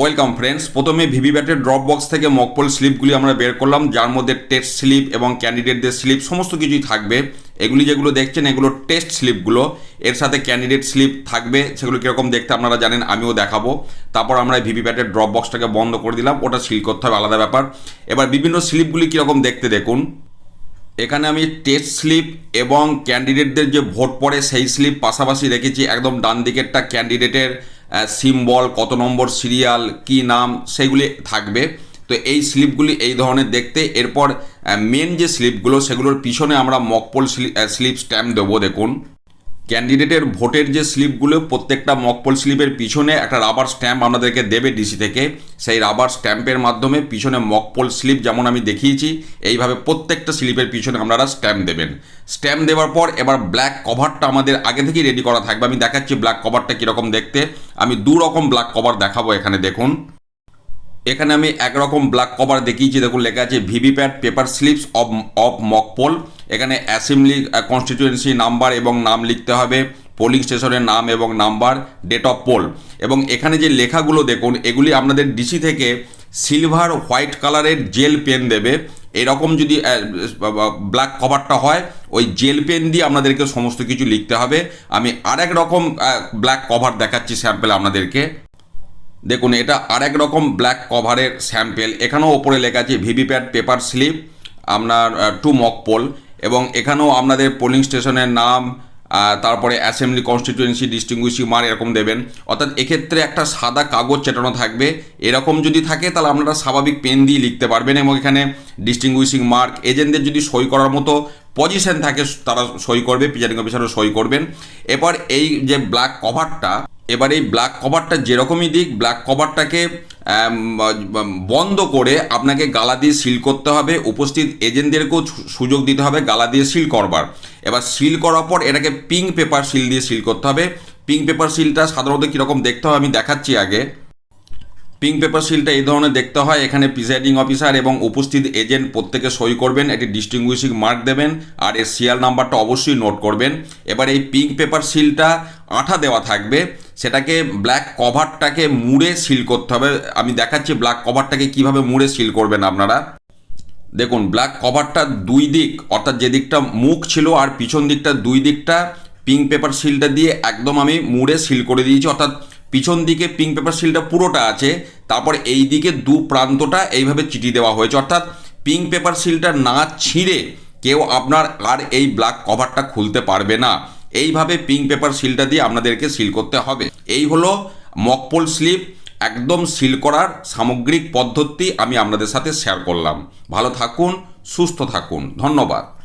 Welcome friends প্রথমে ভিভিব্যাটের drop box থেকে মকপল স্লিপগুলি আমরা বের করলাম, যার মধ্যে টেস্ট স্লিপ এবং ক্যান্ডিডেটদের স্লিপ সমস্ত কিছুই থাকবে। এগুলি যেগুলো দেখছেন, এগুলো টেস্ট স্লিপগুলো এর সাথে ক্যান্ডিডেট স্লিপ থাকবে, সেগুলো কীরকম দেখতে আপনারা জানেন, আমিও দেখাবো। তারপর আমরা ভিভিপ্যাটের ড্রপ বক্সটাকে বন্ধ করে দিলাম, ওটা সিল করতে হবে, আলাদা ব্যাপার। এবার বিভিন্ন স্লিপগুলি কীরকম দেখতে দেখুন। এখানে আমি টেস্ট স্লিপ এবং ক্যান্ডিডেটদের যে ভোট পড়ে, সেই স্লিপ পাশাপাশি রেখেছি, একদম ডান দিকেরটা ক্যান্ডিডেটের সিম্বল কত নম্বর সিরিয়াল কি নাম, সেগুলি থাকবে। তো এই স্লিপগুলি এই ধরনের দেখতে। এরপর মেন যে স্লিপগুলো সেগুলোর পিছনে আমরা মকপল স্লিপ স্ট্যাম্প দেবো, দেখুন। ক্যান্ডিডেটের ভোটের যে স্লিপগুলো, প্রত্যেকটা মকপল স্লিপের পিছনে একটা রাবার স্ট্যাম্প আপনাদেরকে দেবে ডিসি থেকে। সেই রাবার স্ট্যাম্পের মাধ্যমে পিছনে মকপল স্লিপ যেমন আমি দেখিয়েছি, এইভাবে প্রত্যেকটা স্লিপের পিছনে আপনারা স্ট্যাম্প দেবেন। স্ট্যাম্প দেওয়ার পর এবার ব্ল্যাক কভারটা আমাদের আগে থেকেই রেডি করা থাকবে। আমি দেখাচ্ছি ব্ল্যাক কভারটা কীরকম দেখতে। আমি দু রকম ব্ল্যাক কভার দেখাবো এখানে, দেখুন। এখানে আমি একরকম ব্ল্যাক কভার দেখিয়েছি। দেখুন, লেখা আছে VVPAT paper slips of of mock poll এখানে অ্যাসেম্বলি কনস্টিটিউয়েন্সি নাম্বার এবং নাম লিখতে হবে পোলিং স্টেশনের নাম এবং নাম্বার ডেট অফ পোল এবং এখানে যে লেখাগুলো দেখুন, এগুলি আপনাদের ডিসি থেকে সিলভার হোয়াইট কালারের জেল পেন দেবে। এরকম যদি ব্ল্যাক কভারটা হয়, ওই জেল পেন দিয়ে আপনাদেরকে সমস্ত কিছু লিখতে হবে। আমি আরেক রকম ব্ল্যাক কভার দেখাচ্ছি স্যাম্পেল আপনাদেরকে। দেখুন, এটা আরেক রকম ব্ল্যাক কভারের স্যাম্পেল এখানেও ওপরে লেখা আছে ভিভিপ্যাট পেপার স্লিপ, আপনার টু মকপোল এবং এখানেও আপনাদের পোলিং স্টেশনের নাম তারপরে অ্যাসেম্বলি কনস্টিটিউয়েন্সি ডিস্টিংগুইশিং মার এরকম দেবেন। অর্থাৎ এক্ষেত্রে একটা সাদা কাগজ চেটানো থাকবে। এরকম যদি থাকে, তাহলে আপনারা স্বাভাবিক পেন দিয়ে লিখতে পারবেন এবং এখানে ডিস্টিংগুইশিং মার্ক এজেন্টদের যদি সই করার মতো পজিশন থাকে, তারা সই করবে প্রিজাইডিং অফিসারও সই করবেন। এবার এই যে ব্ল্যাক কভারটা এবার এই ব্ল্যাক কভারটা যেরকমই দিক ব্ল্যাক কভারটাকে বন্ধ করে আপনাকে গালা দিয়ে সিল করতে হবে। উপস্থিত এজেন্টদেরকেও সুযোগ দিতে হবে গালা দিয়ে সিল করবার। এবার সিল করার পর এটাকে পিঙ্ক পেপার সিল দিয়ে সিল করতে হবে। পিঙ্ক পেপার সিলটা সাধারণত কীরকম দেখতে হবে আমি দেখাচ্ছি আগে। পিঙ্ক পেপার সিলটা এই ধরনের দেখতে হয়। এখানে প্রিসাইডিং অফিসার এবং উপস্থিত এজেন্ট প্রত্যেকে সই করবেন একটি ডিস্টিংগুইশিং মার্ক দেবেন, আর এর সিরিয়াল নাম্বারটা অবশ্যই নোট করবেন। এবার এই পিঙ্ক পেপার সিলটা আঠা দেওয়া থাকবে। সেটাকে ব্ল্যাক কভারটাকে মুড়ে সিল করতে হবে। আমি দেখাচ্ছি ব্ল্যাক কভারটাকে কীভাবে মুড়ে সিল করবেন আপনারা। দেখুন ব্ল্যাক কভারটা দুই দিক, অর্থাৎ যে দিকটা মুখ ছিল আর পিছন দিকটা দুই দিকটা পিঙ্ক পেপার সিলটা দিয়ে একদম আমি মুড়ে সিল করে দিয়েছি। অর্থাৎ পিছন দিকে পিঙ্ক পেপার সিলটা পুরোটা আছে, তারপর এই দিকে দু প্রান্তটা এইভাবে চিটি দেওয়া হয়েছে। অর্থাৎ পিঙ্ক পেপার সিলটা না ছিঁড়ে কেউ আপনার আর এই ব্ল্যাক কভারটা খুলতে পারবে না। এইভাবে পিঙ্ক পেপার সিলটা দিয়ে আপনাদেরকে সিল করতে হবে। এই হলো মকপোল স্লিপ একদম সিল করার সামগ্রিক পদ্ধতি আমি আপনাদের সাথে শেয়ার করলাম। ভালো থাকুন, সুস্থ থাকুন। ধন্যবাদ।